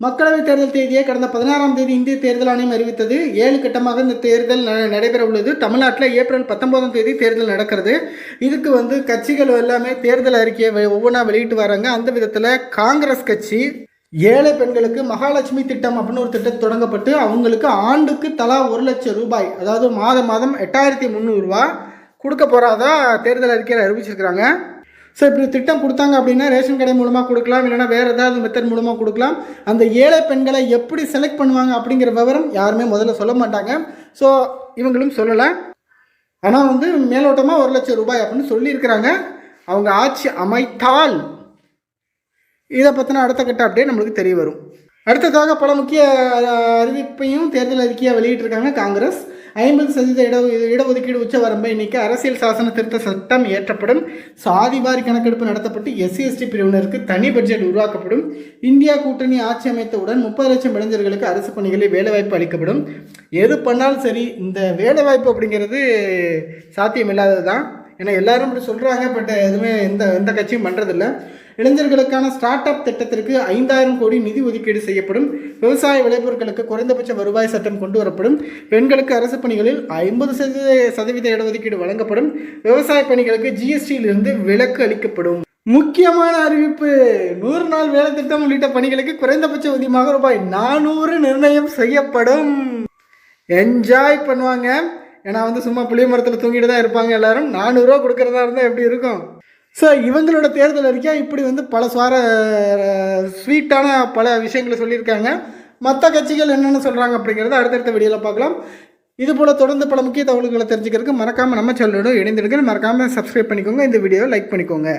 மக்களவைத் தேர்தல் தேதியை கடந்த பதினாறாம் தேதி இந்திய தேர்தல் ஆணையம் அறிவித்தது. ஏழு கட்டமாக இந்த தேர்தல் ந- நடைபெற உள்ளது தமிழ்நாட்டில் ஏப்ரல் பத்தொன்பதாம் தேதி தேர்தல் நடக்கிறது. இதுக்கு வந்து கட்சிகள் எல்லாமே தேர்தல் அறிக்கையை ஒவ்வொன்றா வெளியிட்டு வராங்க. அந்த விதத்தில் காங்கிரஸ் கட்சி ஏழை பெண்களுக்கு மகாலட்சுமி திட்டம் அப்படின்னு ஒரு திட்டம் தொடங்கப்பட்டு அவங்களுக்கு ஆண்டுக்கு தலா ஒரு லட்சம் ரூபாய் அதாவது மாதம் மாதம் எட்டாயிரத்தி முந்நூறுரூவா கொடுக்க போகிறதா தேர்தல் அறிக்கையில் அறிவிச்சிருக்கிறாங்க. ஸோ இப்படி திட்டம் கொடுத்தாங்க அப்படின்னா ரேஷன் கடை மூலமாக கொடுக்கலாம் இல்லைன்னா வேறு ஏதாவது மெத்தட் மூலமாக கொடுக்கலாம். அந்த ஏழை பெண்களை எப்படி செலக்ட் பண்ணுவாங்க அப்படிங்கிற விவரம் யாருமே முதல்ல சொல்ல மாட்டாங்க. ஸோ இவங்களும் சொல்லலை. ஆனால் வந்து மேலோட்டமாக ஒரு லட்சம் ரூபாய் அப்படின்னு சொல்லியிருக்கிறாங்க. அவங்க ஆட்சி அமைத்தால் இதை பற்றின அடுத்த கட்ட அப்படியே நம்மளுக்கு தெரிய வரும். அடுத்ததாக பல முக்கிய அறிவிப்பையும் தேர்தல் அறிக்கையாக வெளியிட்டிருக்காங்க காங்கிரஸ். ஐம்பது சதவீத இட இடஒதுக்கீடு உச்சவரம்பை நீக்க அரசியல் சாசன திருத்த சட்டம் ஏற்றப்படும் சாதிவாரி கணக்கெடுப்பு நடத்தப்பட்டு எஸ்சி எஸ்டி பிரிவினருக்கு தனி பட்ஜெட் உருவாக்கப்படும். இந்தியா கூட்டணி ஆட்சி அமைத்தவுடன் முப்பது லட்சம் இளைஞர்களுக்கு அரசு பணிகளில் வேலைவாய்ப்பு அளிக்கப்படும். எது பண்ணாலும் சரி இந்த வேலைவாய்ப்பு அப்படிங்கிறது சாத்தியமில்லாதது தான் ஏன்னா எல்லாரும் இப்படி சொல்கிறாங்க பட் எதுவுமே எந்த எந்த கட்சியும் பண்ணுறதில்ல இளைஞர்களுக்கான ஸ்டார்ட் அப் திட்டத்திற்கு ஐந்தாயிரம் கோடி நிதி ஒதுக்கீடு செய்யப்படும். விவசாய விளைபொருட்களுக்கு குறைந்தபட்ச வருவாய் சட்டம் கொண்டு வரப்படும். பெண்களுக்கு அரசு பணிகளில் ஐம்பது சதவீத சதவீத இடஒதுக்கீடு வழங்கப்படும். விவசாய பணிகளுக்கு ஜிஎஸ்டியிலிருந்து விலக்கு அளிக்கப்படும். முக்கியமான அறிவிப்பு நூறு நாள் வேலை திட்டம் உள்ளிட்ட பணிகளுக்கு குறைந்தபட்ச ஊதியமாக ரூபாய் நானூறு நிர்ணயம் செய்யப்படும். என்ஜாய் பண்ணுவாங்க. ஏன்னா வந்து சும்மா புளிய மரத்தில் தூங்கிட்டு தான் இருப்பாங்க எல்லாரும். நானூறுரூவா கொடுக்குறதா இருந்தால் எப்படி இருக்கும்? ஸோ இவங்களோட தேர்தல் அறிக்கை இப்படி வந்து பல சுவார ஸ்வீட்டான பல விஷயங்களை சொல்லியிருக்காங்க. மற்ற கட்சிகள் என்னென்ன சொல்கிறாங்க அப்படிங்கிறத அடுத்தடுத்த வீடியோவில் பார்க்கலாம். இது போல் தொடர்ந்து பல முக்கிய தகவல்களை தெரிஞ்சுக்கிறதுக்கு மறக்காமல் நம்ம சேனலோட இணைந்திருங்க மறக்காமல் சப்ஸ்கிரைப் பண்ணிக்கோங்க. இந்த வீடியோவை லைக் பண்ணிக்கோங்க.